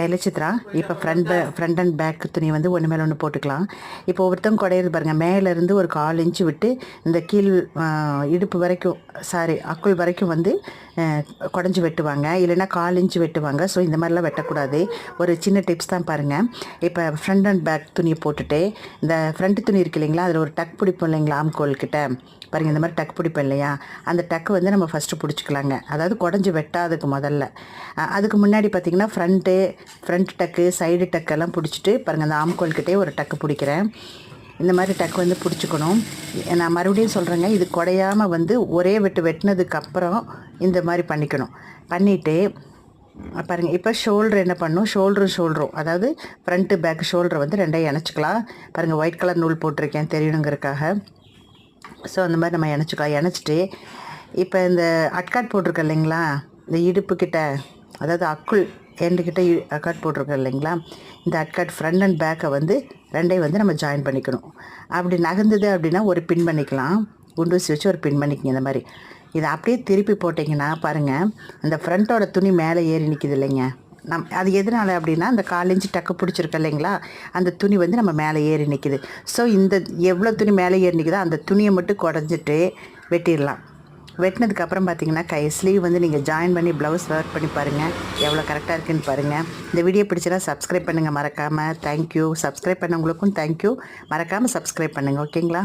Taylor Chitra இப்போ front பே front and back துணி வந்து ஒன்று மேலே ஒன்று போட்டுக்கலாம். இப்போ ஒருத்தவங்க குடையிறது பாருங்கள் மேலேருந்து ஒரு கால் இன்ச்சு விட்டு இந்த கீழ் இடுப்பு வரைக்கும் சாரி அக்குள் வரைக்கும் வந்து குடஞ்சி வெட்டுவாங்க. இல்லைன்னா கால் இன்ச்சு வெட்டுவாங்க. ஸோ இந்த மாதிரிலாம் வெட்டக்கூடாது. ஒரு சின்ன டிப்ஸ் தான் பாருங்கள் இப்போ ஃப்ரண்ட் அண்ட் பேக் துணியை போட்டுட்டு இந்த ஃப்ரண்ட் துணி இருக்கு இல்லைங்களா அதில் ஒரு டக் பிடிப்போம் இல்லைங்களா ஆம்கோல் கிட்ட. பாருங்கள் இந்த மாதிரி டக் பிடிப்போம் இல்லையா? அந்த டக்கு வந்து நம்ம ஃபஸ்ட்டு பிடிச்சிக்கலாங்க. அதாவது குடஞ்சி வெட்டாதுக்கு முதல்ல. அதுக்கு முன்னாடி பார்த்திங்கன்னா ஃப்ரண்ட்டு ஃப்ரண்ட் டக்கு சைடு டக்கெல்லாம் பிடிச்சிட்டு பாருங்கள் அந்த ஆம்கோல்கிட்டே ஒரு டக்கு பிடிக்கிறேன். இந்த மாதிரி டக்கு வந்து பிடிச்சிக்கணும். நான் மறுபடியும் சொல்கிறேங்க இது குடையாமல் வந்து ஒரே வெட்டு வெட்டினதுக்கப்புறம் இந்த மாதிரி பண்ணிக்கணும். பண்ணிவிட்டு பாருங்கள் இப்போ ஷோல்டர் என்ன பண்ணும்? ஷோல்டரும் ஷோல்டரும் அதாவது ஃப்ரண்ட்டு பேக் ஷோல்டரை வந்து ரெண்டையும் இணைச்சிக்கலாம். பாருங்கள் ஒயிட் கலர் நூல் போட்டிருக்கேன் தெரியணுங்கிறதுக்காக. ஸோ அந்த மாதிரி நம்ம இணைச்சிக்கலாம். இணைச்சிட்டு இப்போ இந்த அட்காட் போட்டிருக்கோம் இல்லைங்களா? இந்த இடுப்புக்கிட்ட அதாவது அக்குள் எண்டு கிட்ட இ- போட்டிருக்கோம் இல்லைங்களா? இந்த அக்காட் ஃப்ரண்ட் அண்ட் பேக்கை வந்து ரெண்டையும் வந்து நம்ம ஜாயின் பண்ணிக்கணும். அப்படி நகர்ந்தது அப்படின்னா ஒரு பின் பண்ணிக்கலாம். குண்டூசி வச்சு ஒரு பின் பண்ணிக்கங்க இந்த மாதிரி. இதை அப்படியே திருப்பி போட்டிங்கன்னா பாருங்கள் அந்த ஃப்ரண்ட்டோட துணி மேலே ஏறி நிற்கிது இல்லைங்க. நம் அது எதனால அப்படின்னா அந்த காலஞ்சு டக்கு பிடிச்சிருக்கு இல்லைங்களா? அந்த துணி வந்து நம்ம மேலே ஏறி நிற்கிது ஸோ இந்த எவ்வளோ துணி மேலே ஏறி நிற்கிதோ அந்த துணியை மட்டும் குடஞ்சிட்டு வெட்டிடலாம். வெட்டினதுக்கு அப்புறம் பார்த்தீங்கன்னா கை ஸ்லீவ் வந்து நீங்கள் ஜாயின் பண்ணி ப்ளவுஸ் ஒர்க் பண்ணி பாருங்கள் எவ்வளோ கரெக்டாக இருக்குன்னு பாருங்கள் இந்த வீடியோ பிடிச்சதா சப்ஸ்கிரைப் பண்ணுங்கள் மறக்காமல் தேங்க்யூ சப்ஸ்கிரைப் பண்ணவங்களுக்கும் தேங்க்யூ மறக்காமல் சப்ஸ்கிரைப் பண்ணுங்கள் ஓகேங்களா